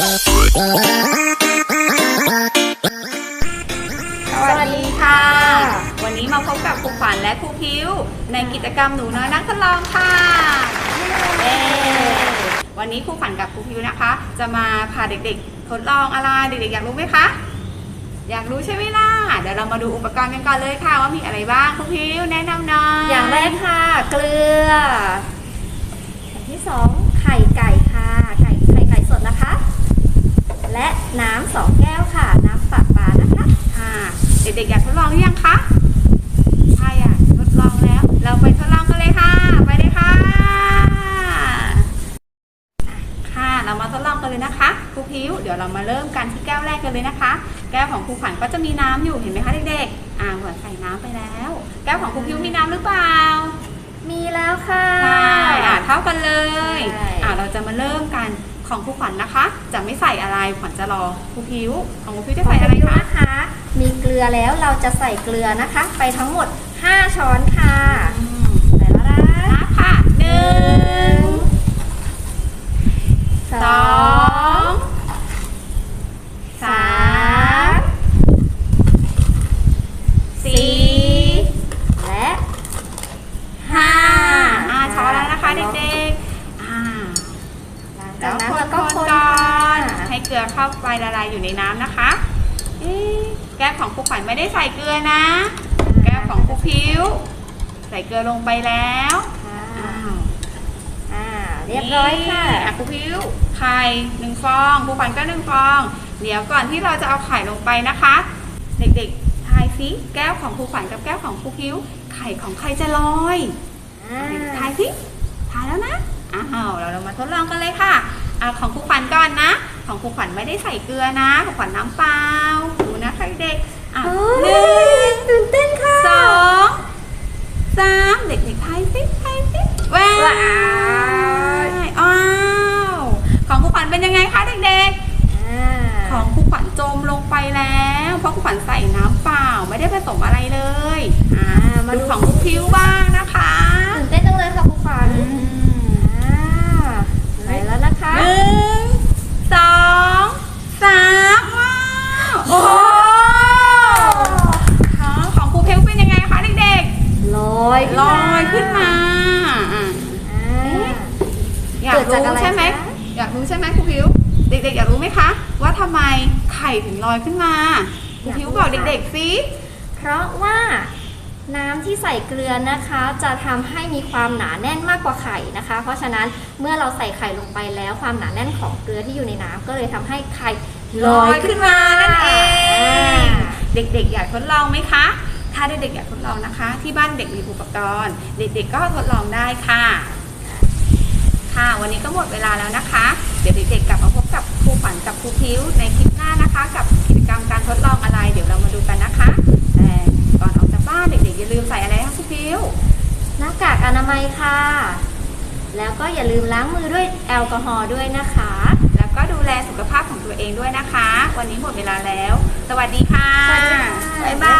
สวัสดีค่ะ วันนี้มาพบกับครูขวัญและครูพิวในกิจกรรมหนูน้อยนักทดลองค่ะเย้วันนี้ครูขวัญกับครูพิวนะคะ จะมาพาเด็กๆ ทดลองอะไรเด็กๆอยากรู้ไหมคะ อยากรู้ใช่ไหมล่ะ เดี๋ยวเรามาดูอุปกรณ์กันก่อนเลยค่ะ ว่ามีอะไรบ้างครูพิวแนะนำหน่อยอย่างแรกค่ะ เกลืออย่างที่สองไข่ไก่ค่ะ ไข่ไข่ไก่สดนะคะ และน้ำสองแก้วค่ะ น้ำปลาปลานะคะ ค่ะ เด็กๆอยากทดลองหรือยังคะใช่อยากทดลองแล้ว เราไปทดลองกันเลยค่ะ ไปเลยค่ะ ค่ะเรามาทดลองกันเลยนะคะครูพิวเดี๋ยวเรามาเริ่มกันที่แก้วแรกกันเลยนะคะ แก้วของครูขวัญก็จะมีน้ำอยู่เห็นไหมคะเด็กๆอ่าเหมือนใส่น้ำไปแล้ว แก้วของครูพิวมีน้ำหรือเปล่า มีแล้วค่ะใช่อ่าเท่ากันเลยใช่อ่าเราจะมาเริ่มกัน ของครูขวัญนะคะ จะไม่ใส่อะไรขวัญจะรอครูพิวของครูพิวจะใส่ใส่อะอะไรไรคะคะ นะคะมีเกลือแล้วเราจะใส่เกลือนะคะ ไปทั้งหมด 5 ช้อนค่ะอืมใส่แล้วนะนับค่ะหนึ่งสสอองงสามสี่และห้าอ่าช้อนแล้วนะคะเด็กๆอ่าหลัง แล้จากวนั้นคนเราก็ๆคนก่อนค่ะให้เกลือเข้าไปละลายอยู่ในน้ำนะคะเอ๊ะแก้วของครูขวัญไม่ได้ใส่เกลือนะ แก้วของครูพิวใส่เกลือลงไปแล้วค่ะอ้าวอ่าเรียบร้อยค่ะนี่อ่ครูพิวไข่หนึ่งฟองครูขวัญก็หนึ่งฟอง เดี๋ยวก่อนที่เราจะเอาไข่ลงไปนะคะ เด็กๆทายซิแก้วของครูขวัญกับแก้วของครูพิวไข่ของใครจะลอยอ่าทายซิทายแล้วนะ อ้าว เราเรามาทดลองกันเลยค่ะ เอาของครูขวัญก่อนนะ ของครูขวัญไม่ได้ใส่เกลือนะครูขวัญน้ำเปล่าดูนะคะเด็กๆอะโอ้หนึ่งตื่นเต้นค่ะสองสามเด็กๆทายซิทายซิว้าวว้าวอ้าวของครูขวัญเป็นยังไงคะเด็กอ่าๆของครูขวัญจมลงไปแล้ว เพราะครูขวัญใส่น้ำเปล่าไม่ได้ผสมอะไรเลยอ่ามาดูของครูพิวบ้างนะคะ ตื่นเต้นจังเลยค่ะครูขวัญ อืม อ่าใส่แล้วนะคะ หนึ่งสองสามว้าวโอ้โหของของครูพิวเป็นยังไงคะเด็กๆ ลอย ลอยขึ้นมาอะอ่าอยากเกิดจากรู้อะไรใช่ไหมคะอยากรู้ใช่ไหมครูพิว เด็กๆอยากรู้ไหมคะ ว่าทำไมไข่ถึงลอยขึ้นมาครูพิวบอกเด็กๆสิเพราะว่าน้ำที่ใส่เกลือนะคะ จะทำให้มีความหนาแน่นมากกว่าไข่นะคะ เพราะฉะนั้นเมื่อเราใส่ไข่ลงไปแล้วความหนาแน่นของเกลือที่อยู่ในน้ำก็เลยทำให้ไข่ลอยขึ้นมานั่นเองอ่าเด็กๆอยากทดลองไหมคะ ถ้าเด็กๆอยากทดลองนะคะ ที่บ้านเด็กมีอุปกรณ์ เด็กๆก็ทดลองได้ค่ะ ค่ะ วันนี้ก็หมดเวลาแล้วนะคะ เดี๋ยวเด็กๆกลับมาพบกับครูขวัญกับครูพิวในคลิปหน้านะคะ กับกิจกรรมการทดลองอะไร เดี๋ยวเรามาดูกันนะคะแต่ก่อนออกจากบ้านเด็กๆอย่าลืมใส่อะไรคะครูพิวหน้ากากอนามัยค่ะ แล้วก็อย่าลืมล้างมือด้วยแอลกอฮอล์ด้วยนะคะ แล้วก็ดูแลสุขภาพของตัวเองด้วยนะคะ วันนี้หมดเวลาแล้ว สวัสดีค่ะ สวัสดีค่ะ บ๊ายบาย